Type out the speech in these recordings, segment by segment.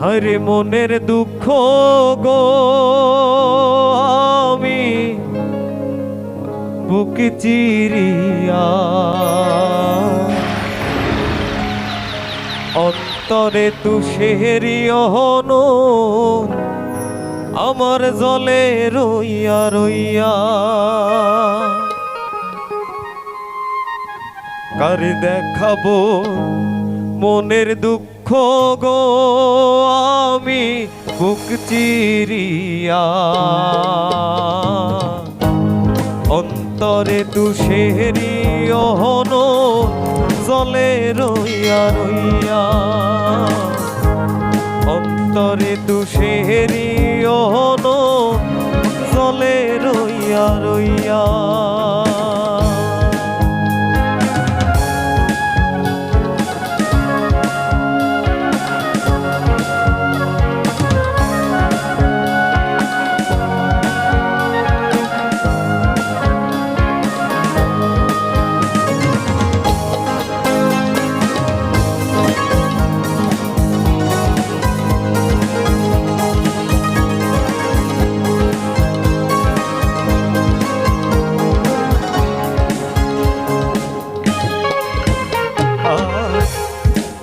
হরে মনের দুঃখ গো, আমি বুক চিরিয়া অন্তরে তুষেরি অহন আমার জলে রইয়া রইয়া। কারে দেখাবো মনের দুঃখ গো, আমি বুক চিরিয়া। অন্তরে তুষেরি অহন জলে রইয়া রইয়া। অন্তরে তুষেরি অহন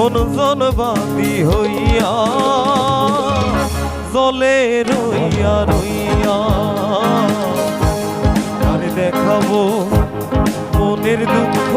কোন বাদি হইয়া জলে রইয়া রইয়া। আর দেখাবো মনের দুঃখ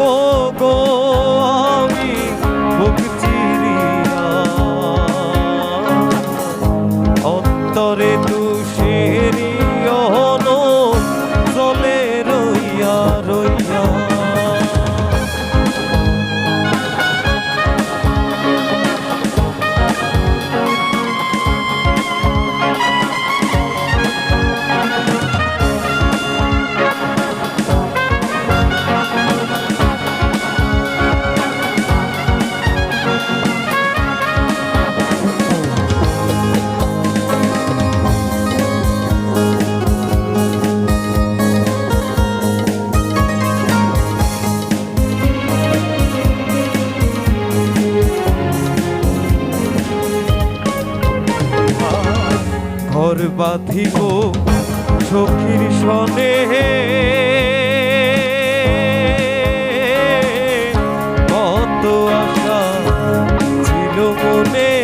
ঘর বাঁধিব সখীর সনে কত আশা ছিল মনে।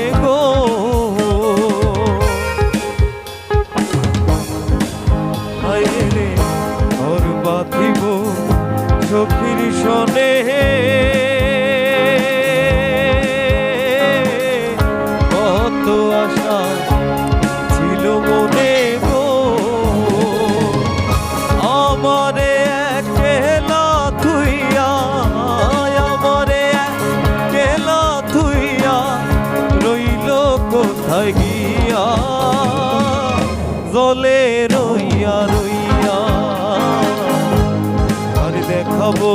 দেখাবো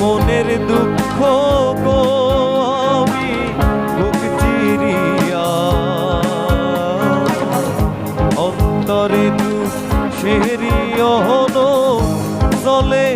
মনের দুঃখ গো আমি বুক চিরিয়া অন্তরে দু শেরি অহন জলে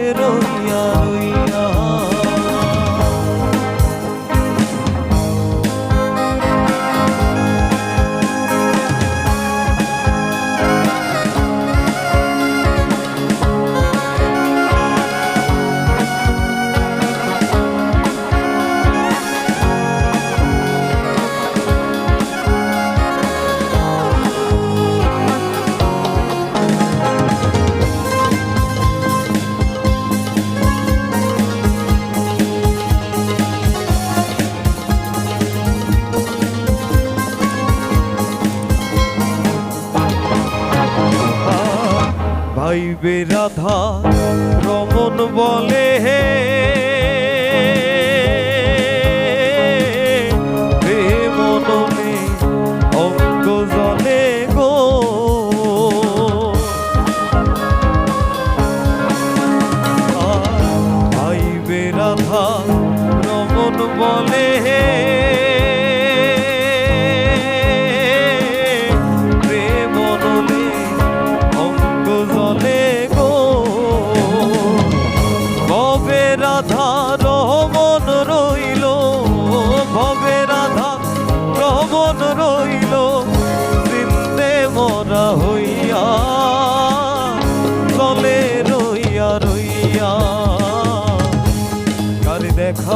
পাইবে রাধা রমন বলে হে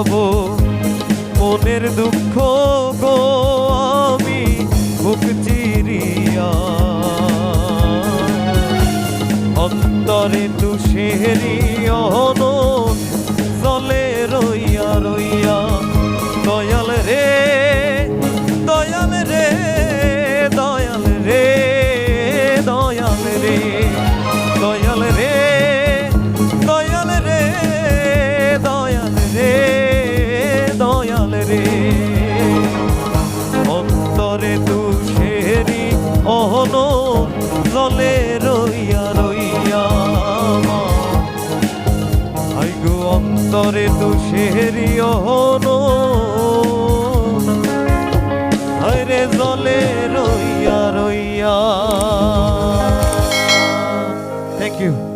যাব মনের দুঃখ গো আমি বুক চিরিয়া। অন্তরে তুষেরি কারও অন্তরে দোষেরই অহন। হরে জলে রইয়া রইয়া। Thank you